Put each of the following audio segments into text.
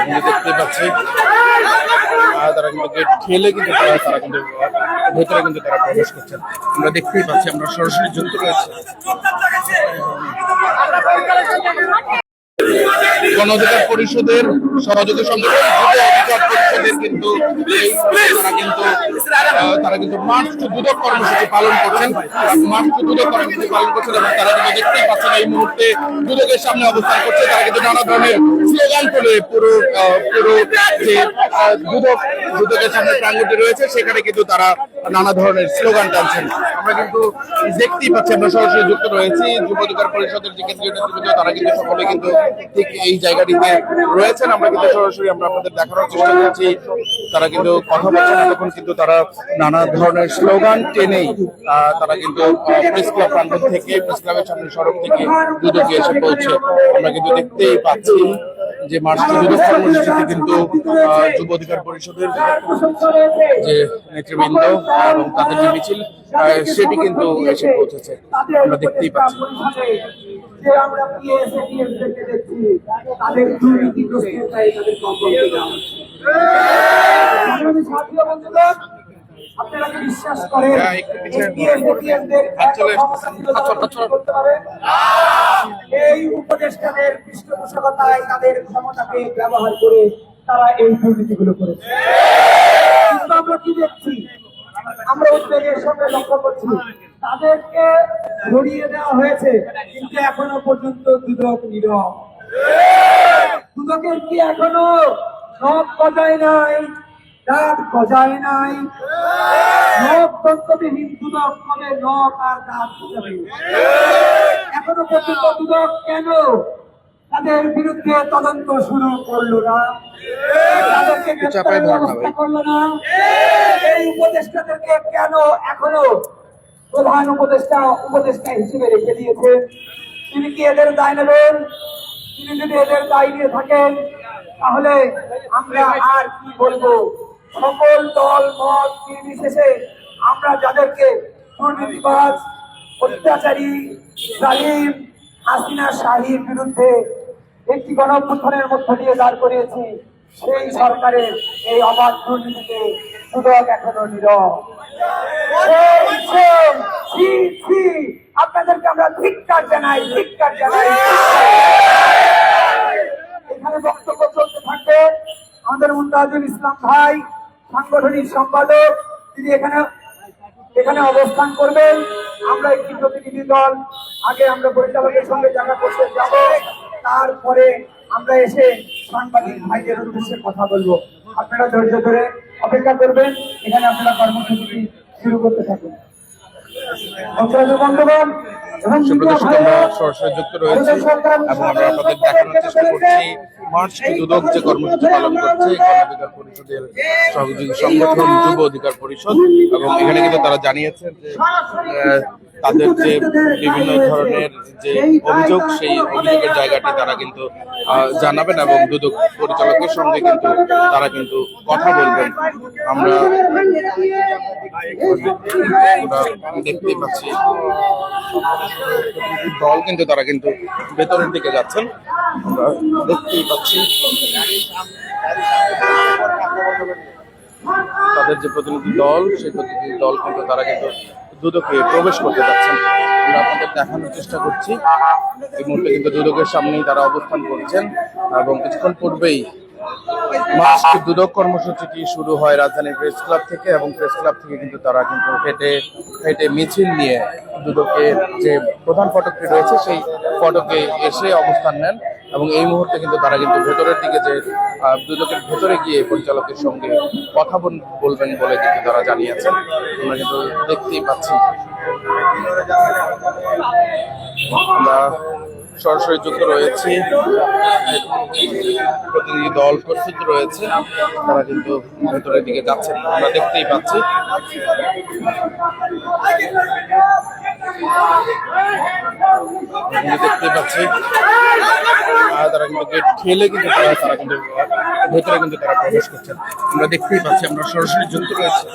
আমরা দেখতে পাচ্ছি। তারা কিন্তু গেট ঠেলে কিন্তু তারা তারা কিন্তু, ভেতরে কিন্তু তারা প্রবেশ করছেন আমরা দেখতেই পাচ্ছি, আমরা সরাসরি যুক্ত রয়েছে গণ অধিকার পরিষদের সহযোগী সংগঠন তারা কিন্তু তারা কর্মসূচি পালন করছেন। কর্মসূচি পালন করছেন এবং তারা কিন্তু দেখতেই পাচ্ছেন এই মুহূর্তে দুদকের সামনে অবস্থান করছে। তারা কিন্তু নানা ধরনের স্লোগান তুলে পুরো পুরো যে দুদক, দুদকের সামনে প্রাঙ্গণটি রয়েছে, সেখানে কিন্তু তারা নানা ধরনের স্লোগান টানছেন। আমরা কিন্তু দেখতেই পাচ্ছি আমরা সরাসরি যুক্ত রয়েছি। যুব অধিকার পরিষদের যে কেন্দ্রীয় নেতৃবৃন্দ, তারা কিন্তু সকলে কিন্তু ঠিক এই জায়গাটিতে রয়েছেন। আমরা কিন্তু সরাসরি আমরা আপনাদের দেখানোর চেষ্টা করছি। তারা কিন্তু কথা বলছেন। তখন কিন্তু তারা নানা ধরনের স্লোগান টেনেই তারা কিন্তু প্রেস ক্লাব প্রাঙ্গণ থেকে প্রেস ক্লাবের সামনে সড়ক থেকে দুদকে এসে পৌঁছে। আমরা কিন্তু দেখতেই পাচ্ছি যে মার্চ দুদক কর্মসূচিতে কিন্তু যুব অধিকার পরিষদের যে নেতৃবৃন্দ এবং তাদের যে মিছিল সেটি কিন্তু এসে পৌঁছেছে। আমরা দেখতেই পাচ্ছি। আমরা দেখছি তাদের দুর্নীতিগ্রস্ততায় তাদের আপনারা কি বিশ্বাস করেন হ্যাঁ? এই উপদেষ্টাদের পৃষ্ঠপোষকতায় তাদের ক্ষমতাকে ব্যবহার করে তারা এই দুর্নীতিগুলো করেছে। কিন্তু আমরা কি দেখছি? আমরা উদ্বেগের সঙ্গে লক্ষ্য করছি তাদেরকে ধরিয়ে দেওয়া হয়েছে কিন্তু এখনও পর্যন্ত দুদক নীরব। দুদকের কি এখনও নখ গজায় নাই? দাঁত গজায় নাই। দন্তবিহীন দুদক কবে নখ আর দাঁত এখনও পর্যন্ত দুদক কেন তাদের বিরুদ্ধে তদন্ত শুরু করল না? তাদেরকে না ব্যবস্থা করল না? এই উপদেষ্টাদেরকে কেন এখনও প্রধান উপদেষ্টা উপদেষ্টা হিসেবে রেখে দিয়েছে? তিনি কি এদের দায় নেবেন? তিনি যদি এদের দায় নিয়ে থাকেন তাহলে আমরা আর কি বলব? সকল দল, মত, নির্বিশেষে আমরা যাদেরকে দুর্নীতিবাজ, অত্যাচারী, জালিম, হাসিনা শাহীর বিরুদ্ধে একটি গণঅভ্যুত্থানের মধ্য দিয়ে দাঁড় করিয়েছি, সেই সরকারের এই অবাধ দুর্নীতিতে সুদক এখনও নীরব। আপনাদেরকে আমরা ধিক্কার জানাই ধিক্কার জানাই। এখানে বক্তব্য চলতে থাকবে আমাদের মুন্তাজুল ইসলাম ভাই। সাংগঠনিক সম্পাদক, তিনি এখানে এখানে অবস্থান করবেন। আমরা একটি প্রতিনিধি দল, আগে আমরা পরিচালকের সঙ্গে দেখা করতে যাব। তারপরে আমরা এসে সাংবাদিক ভাইদের উদ্দেশ্যে কথা বলব। আপনারা ধৈর্য ধরে অপেক্ষা করবেন। এখানে আপনারা কর্মসূচিটি শুরু করতে থাকুন। বন্ধুগণ সুপ্রদর্শক আমরা সরাসরি যুক্ত রয়েছি এবং আমরা আপনাদের দেখানোর চেষ্টা করছি মার্চ দুদক যে কর্মসূচি পালন করছে পরিষদের সহযোগী সংগঠন যুব অধিকার পরিষদ এবং এখানে কিন্তু তারা জানিয়েছেন যে তাদের যে বিভিন্ন ধরনের যে অভিযোগ, সেই অভিযোগের জায়গাটি তারা কিন্তু জানাবেন এবং দুদক পরিচালকের সঙ্গে কিন্তু তারা কিন্তু কথা বলবেন। আমরা দেখতেই পাচ্ছি। দল কিন্তু তারা কিন্তু ভেতরের দিকে যাচ্ছেন। আমরা দেখতেই পাচ্ছি। তাদের যে প্রতিনিধি দল, সেই প্রতিনিধি দল কিন্তু তারা কিন্তু দুদকে প্রবেশ করতে যাচ্ছেন। আমরা আপনাদের দেখানোর চেষ্টা করছি। এই মুহূর্তে কিন্তু দুদকের সামনেই তারা অবস্থান করছেন এবং কিছুক্ষণ পূর্বেই মাস্ক দুদক কর্মসূচিটি শুরু হয় রাজধানীর প্রেস ক্লাব থেকে এবং প্রেস ক্লাব থেকে কিন্তু তারা কিন্তু হেঁটে হেঁটে মিছিল নিয়ে দুদকের যে প্রধান ফটকটি রয়েছে, সেই ফটকে এসে অবস্থান নেন। এবং এই মুহূর্তে কিন্তু তারা কিন্তু ভেতরের দিকে যে দুদকের ভেতরে গিয়ে পরিচালকের সঙ্গে কথা বলবেন বলে কিন্তু তারা জানিয়েছেন। আমরা কিন্তু দেখতেই পাচ্ছি। আমরা সরাসরি যুক্ত রয়েছি। প্রতিনিধি দল প্রস্তুত রয়েছে। তারা কিন্তু ভেতরের দিকে যাচ্ছেন। আমরা দেখতেই পাচ্ছি। দেখতেই পাচ্ছি তারা কিন্তু গেট ঠেলে কিন্তু তারা তারা কিন্তু, ভেতরে কিন্তু তারা প্রবেশ করছেন আমরা দেখতেই পাচ্ছি, আমরা সরাসরি যুক্ত রয়েছে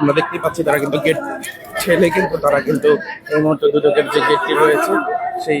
আমরা দেখতেই পাচ্ছি, তারা কিন্তু গেট ঠেলে কিন্তু তারা কিন্তু এই মুহূর্তে দুদকের যে গেটটি রয়েছে, সেই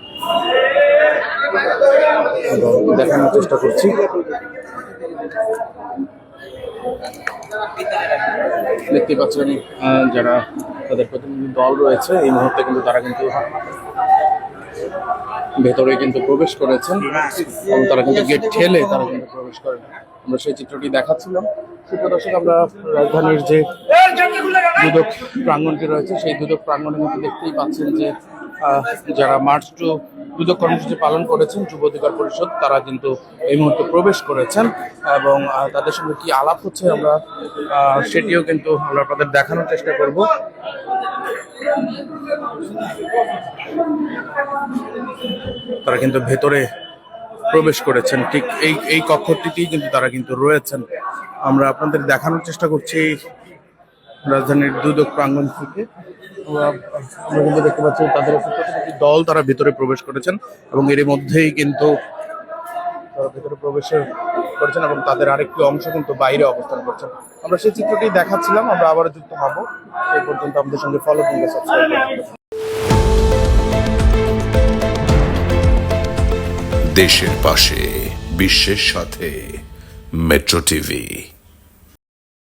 দেখানোর চেষ্টা করছি। দেখতে পাচ্ছেন যারা তাদের প্রতিনিধি দল রয়েছে, এই মুহূর্তে কিন্তু তারা কিন্তু ভেতরে কিন্তু প্রবেশ করেছেন এবং তারা কিন্তু গেট ঠেলে তারা কিন্তু প্রবেশ করেন। আমরা সেই চিত্রটি দেখাচ্ছিলাম। সুপ্রিয় দর্শক, আমরা রাজধানীর যে দুদক প্রাঙ্গণটি রয়েছে, সেই দুদক প্রাঙ্গণে কিন্তু দেখতেই পাচ্ছেন যে যারা মার্চ টু দুদক কর্মসূচি পালন করেছেন, যুব অধিকার পরিষদ, তারা কিন্তু এই মুহূর্তে প্রবেশ করেছেন এবং তাদের সঙ্গে কি আলাপ হচ্ছে আমরা সেটিও কিন্তু আমরা আপনাদের দেখানোর চেষ্টা করব। তারা কিন্তু ভেতরে প্রবেশ করেছেন, ঠিক এই এই কক্ষটিতেই কিন্তু তারা কিন্তু রয়েছেন। আমরা আপনাদের দেখানোর চেষ্টা করছি রাজধানীর দুদক প্রাঙ্গণ থেকে। আমরা দেখতে পাচ্ছি তাদের দল তারা ভিতরে প্রবেশ করেছেন এবং এর মধ্যেই কিন্তু তারা ভিতরে প্রবেশ করেছেন এবং তাদের আরেকটি অংশ কিন্তু বাইরে অবস্থান করছেন। আমরা সেই চিত্রটি দেখাচ্ছিলাম, আমরা আবারও যুক্ত হব। সেই পর্যন্ত আমাদের সঙ্গে ফলো সাবস্ক্রাইব করুন। দেশের পাশে, বিশ্বের সাথে মেট্রো টিভি